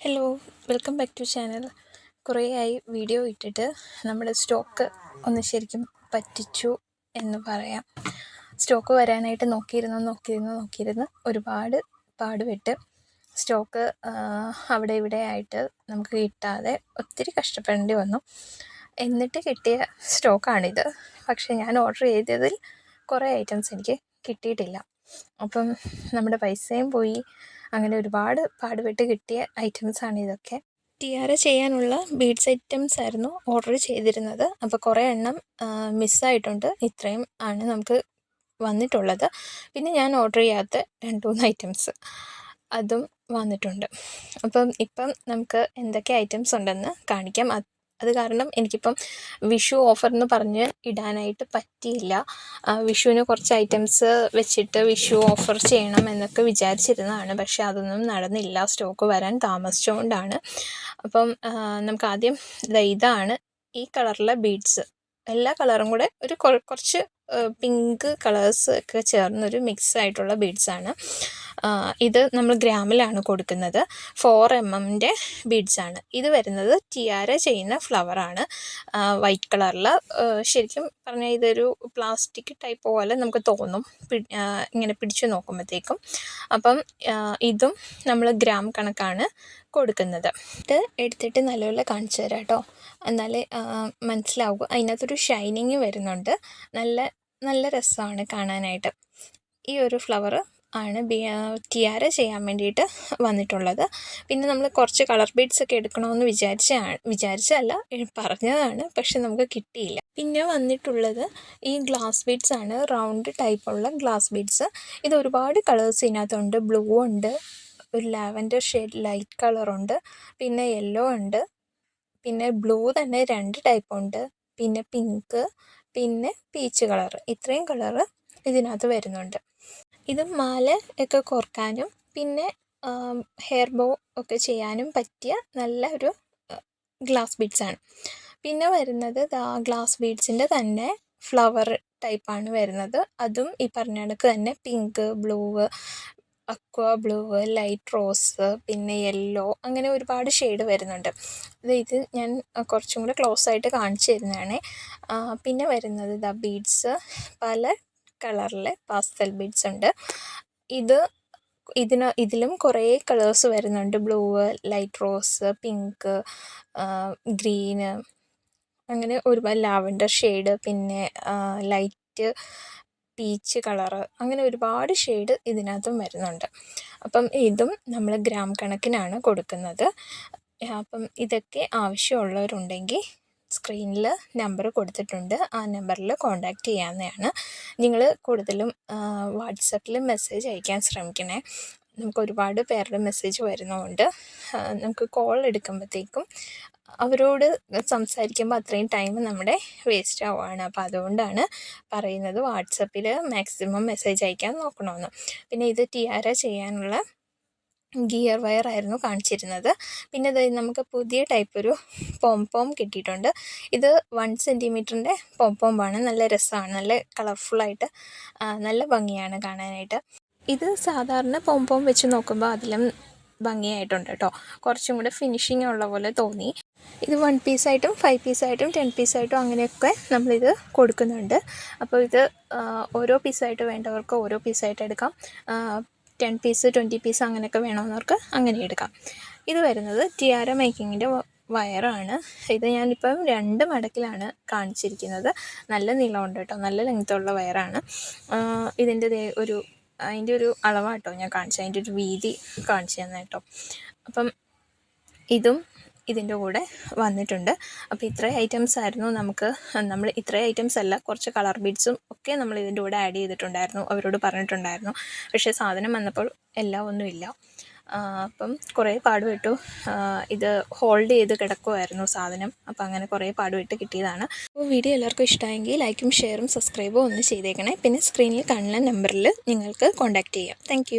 Hello welcome back to channel കുറേ ആയി video ഇട്ടിട്ട് നമ്മുടെ സ്റ്റോക്ക് ഒന്ന് ശരിക്കും പറ്റിച്ചു എന്ന് പറയാം. സ്റ്റോക്ക് വരാനായിട്ട് നോക്കിയിരുന്നു നോക്കിയിരുന്നു നോക്കിയിരുന്നു. ഒരുപാട് പാടുപെട്ട് സ്റ്റോക്ക് അവിടെ ഇവിടെ ആയിട്ട് നമുക്ക് കിട്ടാതെ ഒത്തിരി കഷ്ടപ്പെടേണ്ടി വന്നു. എന്നിട്ട് കിട്ടിയ സ്റ്റോക്കാണിത് പക്ഷേ ഞാൻ ഓർഡർ ചെയ്തതിൽ കുറേ ഐറ്റംസ് എനിക്ക് കിട്ടിയിട്ടില്ല. അപ്പം നമ്മുടെ പൈസയും പോയി. അങ്ങനെ ഒരുപാട് പാടുപെട്ട് കിട്ടിയ ഐറ്റംസാണ് ഇതൊക്കെ. ടിയാര ചെയ്യാനുള്ള ബീഡ്സ് ഐറ്റംസ് ആയിരുന്നു ഓർഡർ ചെയ്തിരുന്നത്. അപ്പോൾ കുറേ എണ്ണം മിസ്സായിട്ടുണ്ട് ഇത്രയും ആണ് നമുക്ക് വന്നിട്ടുള്ളത്. പിന്നെ ഞാൻ ഓർഡർ ചെയ്യാത്ത രണ്ട് മൂന്ന് ഐറ്റംസ് അതും വന്നിട്ടുണ്ട്. അപ്പം ഇപ്പം നമുക്ക് എന്തൊക്കെ ഐറ്റംസ് ഉണ്ടെന്ന് കാണിക്കാം. അത് കാരണം എനിക്കിപ്പം വിഷു ഓഫർ എന്ന് പറഞ്ഞ് ഇടാനായിട്ട് പറ്റിയില്ല. വിഷുവിന് കുറച്ച് ഐറ്റംസ് വെച്ചിട്ട് വിഷു ഓഫർ ചെയ്യണം എന്നൊക്കെ വിചാരിച്ചിരുന്നതാണ്. പക്ഷേ അതൊന്നും നടന്നില്ല. സ്റ്റോക്ക് വരാൻ താമസിച്ചുകൊണ്ടാണ് അപ്പം നമുക്ക് ആദ്യം ഇതാണ് ഈ കളറിലെ ബീഡ്സ്. എല്ലാ കളറും കൂടെ ഒരു കുറച്ച് പിങ്ക് കളേഴ്സ് ഒക്കെ ചേർന്നൊരു മിക്സ് ആയിട്ടുള്ള ബീഡ്സാണ്. ഇത് നമ്മൾ ഗ്രാമിലാണ് കൊടുക്കുന്നത്. ഫോർ എം എമ്മിന്റെ ബീഡ്സാണ് ഇത് വരുന്നത് ടിയാര ചെയ്യുന്ന ഫ്ലവറാണ് വൈറ്റ് കളറിൽ ശരിക്കും പറഞ്ഞാൽ ഇതൊരു പ്ലാസ്റ്റിക് ടൈപ്പ് പോലെ നമുക്ക് തോന്നും. ഇങ്ങനെ പിടിച്ചു നോക്കുമ്പോഴത്തേക്കും അപ്പം ഇതും നമ്മൾ ഗ്രാം കണക്കാണ് കൊടുക്കുന്നത്. ഇത് എടുത്തിട്ട് നല്ലപോലെ കാണിച്ചു തരാം കേട്ടോ എന്നാലേ മനസ്സിലാവും. അതിനകത്തൊരു ഷൈനിങ് വരുന്നുണ്ട്. നല്ല നല്ല രസമാണ് കാണാനായിട്ട്. ഈ ഒരു ഫ്ലവർ ആണ് ടിയാര ചെയ്യാൻ വേണ്ടിയിട്ട് വന്നിട്ടുള്ളത്. പിന്നെ നമ്മൾ കുറച്ച് കളർ ബീഡ്സ് ഒക്കെ എടുക്കണമെന്ന് വിചാരിച്ചാണ് വിചാരിച്ചല്ല പറഞ്ഞതാണ് പക്ഷെ നമുക്ക് കിട്ടിയില്ല. പിന്നെ വന്നിട്ടുള്ളത് ഈ ഗ്ലാസ് ബീഡ്സ് ആണ് റൗണ്ട് ടൈപ്പുള്ള ഗ്ലാസ് ബീഡ്സ് ഇത് ഒരുപാട് കളേഴ്സ് ഇതിനകത്തുണ്ട്. ബ്ലൂ ഉണ്ട് ഒരു ലാവൻഡർ ഷെയ്ഡ് ലൈറ്റ് കളറുണ്ട് പിന്നെ യെല്ലോ ഉണ്ട് പിന്നെ ബ്ലൂ തന്നെ രണ്ട് ടൈപ്പ് ഉണ്ട് പിന്നെ പിങ്ക് പിന്നെ പീച്ച് കളർ ഇത്രയും കളറ് ഇതിനകത്ത് വരുന്നുണ്ട്. ഇത് മാല ഒക്കെ കോർക്കാനും പിന്നെ ഹെയർ ബോ ഒക്കെ ചെയ്യാനും പറ്റിയ നല്ല ഒരു ഗ്ലാസ് ബീഡ്സാണ് പിന്നെ വരുന്നത് ഗ്ലാസ് ബീഡ്സിന്റെ തന്നെ ഫ്ലവർ ടൈപ്പാണ് വരുന്നത്. അതും ഈ പറഞ്ഞ കണക്ക് തന്നെ pink blue aqua blue light rose പിന്നെ യെല്ലോ അങ്ങനെ ഒരുപാട് ഷെയ്ഡ് വരുന്നുണ്ട്. ഇത് ഞാൻ കുറച്ചും കൂടെ ക്ലോസ് ആയിട്ട് കാണിച്ചു തരുന്നതാണ്. പിന്നെ വരുന്നത് ദ ബീഡ്സ് പല കളറിലെ പാസ്റ്റൽ ബീഡ്സ് ഉണ്ട്. ഇത് ഇതിന് ഇതിലും കുറേ കളേഴ്സ് വരുന്നുണ്ട്. Blue light rose pink green അങ്ങനെ ഒരുപാട് ലാവൻഡർ ഷെയ്ഡ് പിന്നെ ലൈറ്റ് പീച്ച് കളറ് അങ്ങനെ ഒരുപാട് ഷെയ്ഡ് ഇതിനകത്തും വരുന്നുണ്ട്. അപ്പം ഇതും നമ്മൾ ഗ്രാം കണക്കിനാണ് കൊടുക്കുന്നത്. അപ്പം ഇതൊക്കെ ആവശ്യമുള്ളവരുണ്ടെങ്കിൽ സ്ക്രീനിൽ നമ്പർ കൊടുത്തിട്ടുണ്ട്. ആ നമ്പറിൽ കോൺടാക്റ്റ് ചെയ്യാവുന്നതാണ്. നിങ്ങൾ കൂടുതലും വാട്സപ്പിൽ മെസ്സേജ് അയക്കാൻ ശ്രമിക്കണേ. നമുക്ക് ഒരുപാട് പേരുടെ മെസ്സേജ് വരുന്നതുകൊണ്ട് നമുക്ക് കോൾ എടുക്കുമ്പോഴത്തേക്കും അവരോട് സംസാരിക്കുമ്പോൾ അത്രയും ടൈം നമ്മുടെ വേസ്റ്റ് ആവുകയാണ് അപ്പോൾ അതുകൊണ്ടാണ് പറയുന്നത് വാട്സപ്പിൽ മാക്സിമം മെസ്സേജ് അയക്കാൻ നോക്കണമെന്ന് പിന്നെ ഇത് ടി ആർ ചെയ്യാനുള്ള ഗിയർ വയർ ആയിരുന്നു കാണിച്ചിരുന്നത്. പിന്നെ ഇത് നമുക്ക് പുതിയ ടൈപ്പ് ഒരു പോം പോം കിട്ടിയിട്ടുണ്ട്. ഇത് വൺ സെന്റിമീറ്ററിന്റെ പോം പോമ്പാണ് നല്ല രസമാണ്. നല്ല കളർഫുള്ളായിട്ട് നല്ല ഭംഗിയാണ് കാണാനായിട്ട്. ഇത് സാധാരണ പോം പോം വെച്ച് നോക്കുമ്പോൾ അതിലും ഭംഗിയായിട്ടുണ്ട് കേട്ടോ കുറച്ചും കൂടെ ഫിനിഷിംഗ് ഉള്ള പോലെ തോന്നി. ഇത് വൺ പീസായിട്ടും ഫൈവ് പീസായിട്ടും ടെൻ പീസായിട്ടും അങ്ങനെയൊക്കെ നമ്മളിത് കൊടുക്കുന്നുണ്ട്. അപ്പോൾ ഇത് ഓരോ പീസായിട്ട് വേണ്ടവർക്ക് ഓരോ പീസായിട്ട് എടുക്കാം. ടെൻ പീസ് ട്വന്റി പീസ് അങ്ങനെയൊക്കെ വേണമെന്നവർക്ക് അങ്ങനെ എടുക്കാം. ഇത് വരുന്നത് ടിയാര മേക്കിങ്ങിന്റെ വയറാണ് ഇത് ഞാനിപ്പം രണ്ട് മടക്കിലാണ് കാണിച്ചിരിക്കുന്നത്. നല്ല നീളമുണ്ട് കേട്ടോ നല്ല ലെങ്ത്തുള്ള വയറാണ് ഇതിന്റെ ഒരു അതിന്റെ ഒരു അളവാട്ടോ ഞാൻ കാണിച്ചത് അതിന്റെ ഒരു വീതി കാണിച്ചു തന്നെ കേട്ടോ അപ്പം ഇതും ഇതിന്റെ കൂടെ വന്നിട്ടുണ്ട്. അപ്പോൾ ഇത്രയും ഐറ്റംസ് ആയിരുന്നു നമുക്ക് നമ്മൾ ഇത്രയും ഐറ്റംസ് അല്ല കുറച്ച് കളർ ബീഡ്സും ഒക്കെ നമ്മൾ ഇതിന്റെ കൂടെ ആഡ് ചെയ്തിട്ടുണ്ടായിരുന്നു അവരോട് പറഞ്ഞിട്ടുണ്ടായിരുന്നു. പക്ഷേ സാധനം വന്നപ്പോൾ എല്ലാം ഒന്നുമില്ല അപ്പം കുറേ പാടുപെട്ടു. ഇത് ഹോൾഡ് ചെയ്ത് കിടക്കുമായിരുന്നു സാധനം. അപ്പം അങ്ങനെ കുറേ പാടുപെട്ട് കിട്ടിയതാണ്. അപ്പോൾ വീഡിയോ എല്ലാവർക്കും ഇഷ്ടമായെങ്കിൽ ലൈക്കും ഷെയറും സബ്സ്ക്രൈബും ഒന്ന് ചെയ്തേക്കണേ. പിന്നെ സ്ക്രീനിൽ കാണുന്ന നമ്പറിൽ നിങ്ങൾക്ക് കോൺടാക്റ്റ് ചെയ്യാം. താങ്ക്